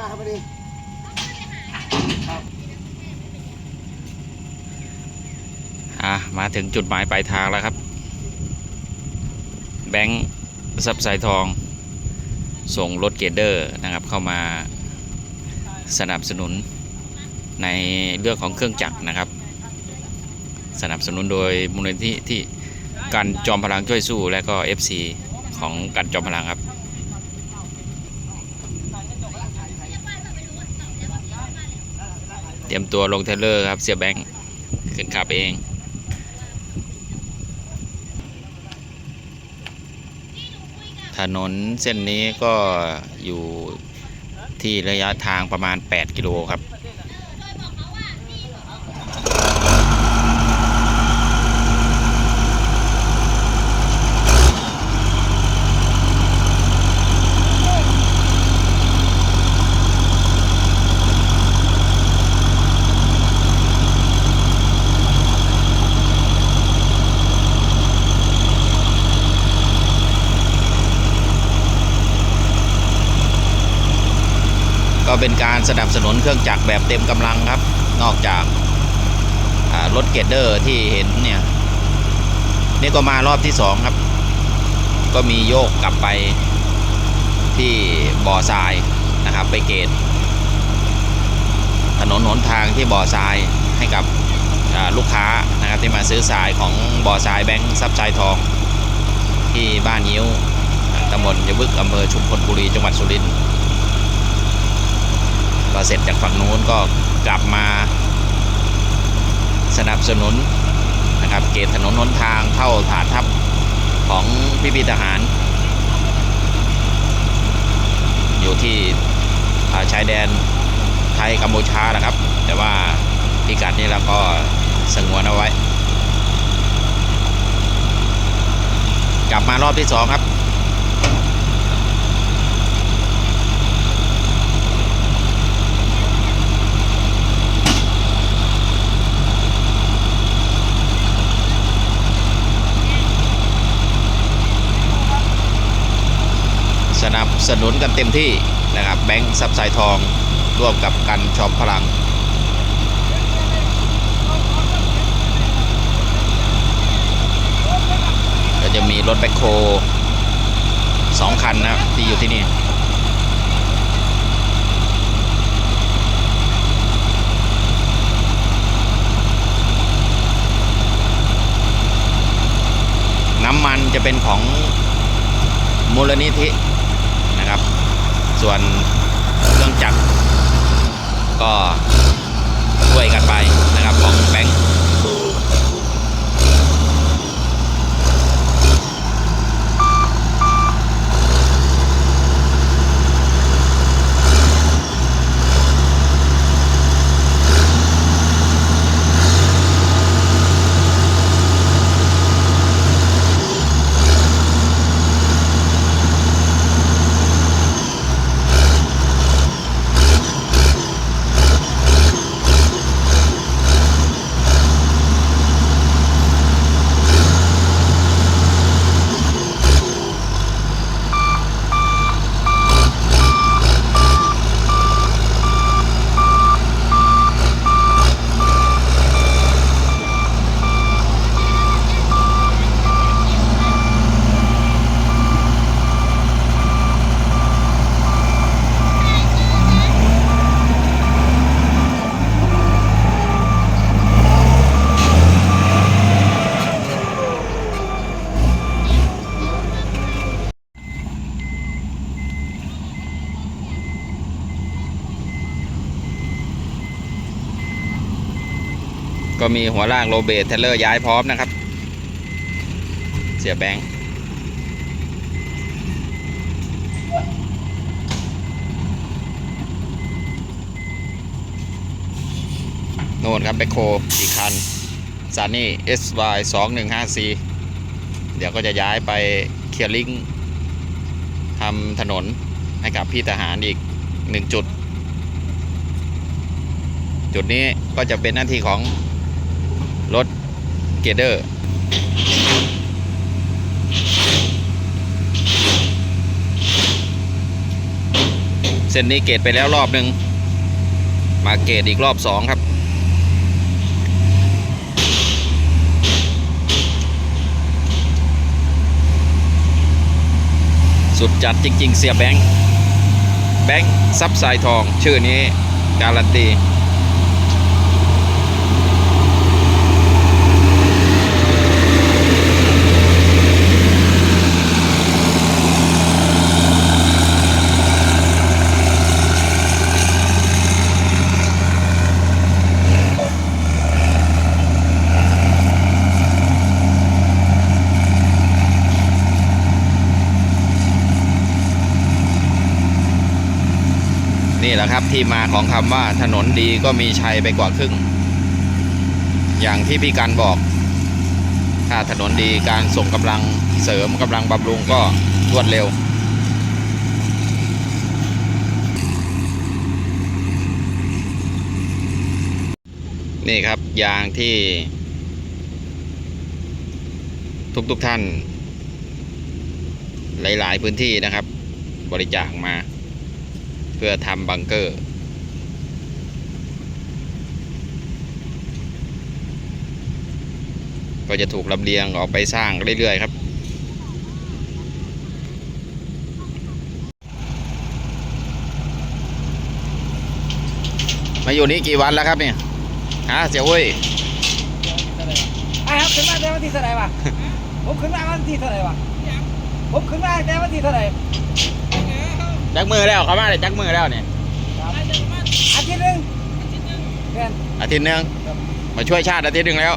มาครับพอดีอะมาถึงจุดหมายปลายทางแล้วครับ แบงค์ซับสายทอง ส่งรถเกเดอร์นะครับเข้ามาสนับสนุนในเรื่องของเครื่องจักรนะครับ สนับสนุนโดยมูลนิธิที่การจอมพลังช่วยสู้และก็ FC ของการจอมพลังครับ เตรียมตัวลงเทรเลอร์ครับเสียแบงค์ขึ้นขับเองถนนเส้นนี้ก็อยู่ที่ระยะทางประมาณ 8 กิโลครับ ก็เป็นการสนับสนุนเครื่องจักรแบบเต็มกำลังครับ นอกจากรถเกดเดอร์ที่เห็นเนี่ยนี่ก็มารอบที่สองครับ ก็มีโยกกลับไปที่บ่อทรายนะครับ ไปเกตถนนหนทางที่บ่อทรายให้กับลูกค้านะครับที่มาซื้อทรายของบ่อทรายแบงค์ซับทรายทอง ที่บ้านยิ้วตำบลยบึกอำเภอชุมพลบุรีจังหวัดสุรินทร์ พอเสร็จจากฝั่งนู้นก็กลับมา สนับสนุนนะครับเกตถนนหนทางเข้าฐานทัพของพี่พี่ทหาร อยู่ที่าชายแดนไทยกัมพูชานะครับ แต่ว่าพิกัดนี้เราก็สงวนเอาไว้ กลับมารอบที่สองครับ นับสนุนกันเต็มที่นะครับแบงค์ซับสายทองร่วมกับกันชอมพลังก็จะมีรถแบ็คโฮสองคันนะที่อยู่ที่นี่น้ำมันจะเป็นของมูลนิธิ ส่วนเครื่องจักรก็ช่วยกันไป ก็มีหัวล่างโรเบทเทเลอร์ย้ายพร้อมนะครับ เสียแบงค์โน่นครับแบคโคอีกคันซานี่ SY 2 1 5 C เดี๋ยวก็จะย้ายไปเคลียร์ลิงทำถนนให้กับพี่ทหารอีกหนึ่งจุด จุดนี้ก็จะเป็นหน้าที่ของ รถเกเดอร์เส้นนี้เกตไปแล้วรอบหนึ่งมาเกตอีกรอบสองครับสุดจัดจริง ๆ เสียแบงค์ แบงค์ซับสายทอง ชื่อนี้ การันตี นี่แหละครับที่มาของคำว่าถนนดีก็มีชัยไปกว่าครึ่ง อย่างที่พี่กันบอก ถ้าถนนดีการส่งกำลังเสริมกำลังบำรุงก็รวดเร็ว นี่ครับยางที่ ทุกๆทท่าน หลาย ๆ พื้นที่นะครับ บริจาคมา พื่อทำบังเกอร์ก็จะถูกลำเลียงออกไปสร้างเรื่อยๆครับ มาอยู่นี่กี่วันแล้วครับเนี่ยฮะเสียอุ้ยไอ้ครับขึ้นมาแต่วันที่เท่าไหร่วะผมขึ้นมาวันที่เท่าไหร่วะผมขึ้นมาแต่วันที่เท่าไหร่ จักมือแล้วเขามาเลยจักมือแล้วเนี่ยอาทิตย์หนึงเดือน อาทิตย์หนึงมาช่วยชาติอาทิตย์หนึงแล้ว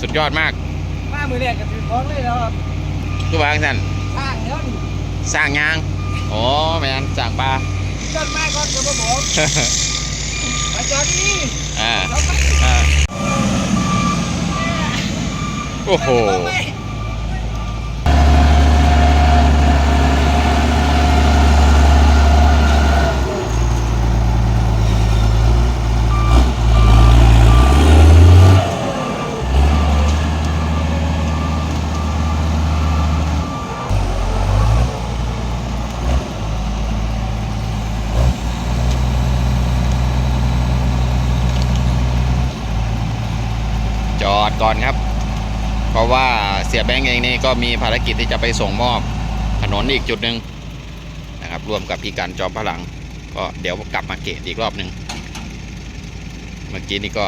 สุดยอดมากมามือแรกก็ถือของเลยแล้วครับคือวาจั่งสันสร้างเดี๋ยวนี้สร้างยางอ๋อแม่นสร้างปลา ต้นไม้ก่อนก็มาบอกมาจอดนี่อ่าเราไปอ่าโอ้โหเราไป จอดก่อนครับ เพราะว่าเสีย แบงก์เองนี่ก็มีภารกิจที่จะไปส่งมอบถนนอีกจุดหนึ่งนะครับร่วมกับพี่การจอมพลัง ก็เดี๋ยวกลับมาเกตอีกรอบหนึ่งเมื่อกี้นี่ก็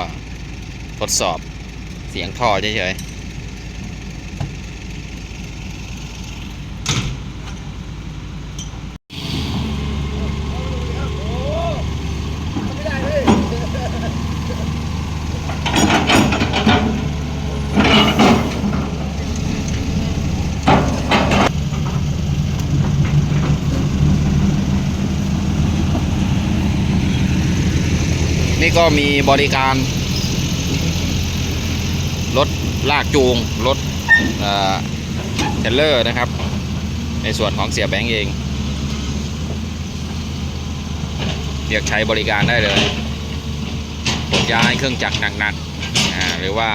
ทดสอบเสียงท่อเฉยๆ นี่ก็มีบริการ รถลากจูง รถเทรลเลอร์นะครับ ในส่วนของเสียแบงค์เอง เรียกใช้บริการได้เลยขนย้ายเครื่องจักรหนักๆหรือว่า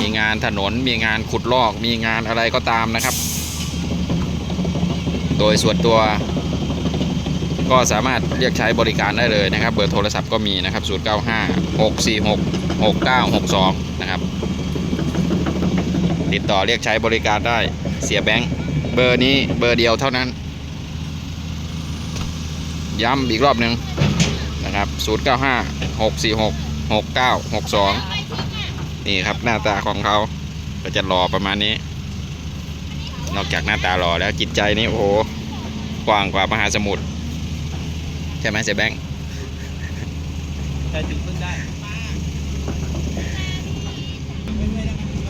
มีงานถนนมีงานขุดลอก มีงานอะไรก็ตามนะครับ โดยส่วนตัว ก็สามารถเรียกใช้บริการได้เลยนะครับ เบอร์โทรศัพท์ก็มีนะครับ 095 646 6962 นะครับ ติดต่อเรียกใช้บริการได้เสียแบงค์เบอร์นี้เบอร์เดียวเท่านั้น ย้ำอีกรอบหนึ่งนะครับ 095 646 6962 นี่ครับหน้าตาของเขาก็จะรอประมาณนี้ นอกจากหน้าตารอแล้วจิตใจนี่โอ้โหกว้างกว่ามหาสมุทร ใช่ไหมเสียแบงค์แต่ถึงเพิ่งได้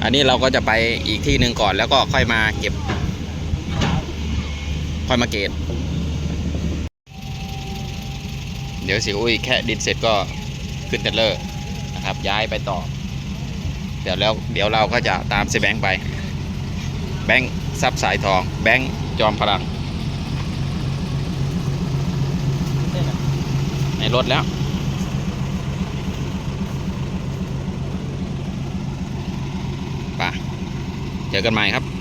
อันนี้เราก็จะไปอีกที่หนึ่งก่อนแล้วก็ค่อยมาเก็บ ค่อยมาเกตเดี๋ยวสิอุ้ยแค่ดินเสร็จก็ขึ้นเทเลอร์นะครับ ย้ายไปต่อ เดี๋ยวแล้วเดี๋ยวเราก็จะตามเซแบงค์ไป แบงค์ซับสายทอง แบงค์จอมพลัง ในรถแล้วไปเจอกันใหม่ครับ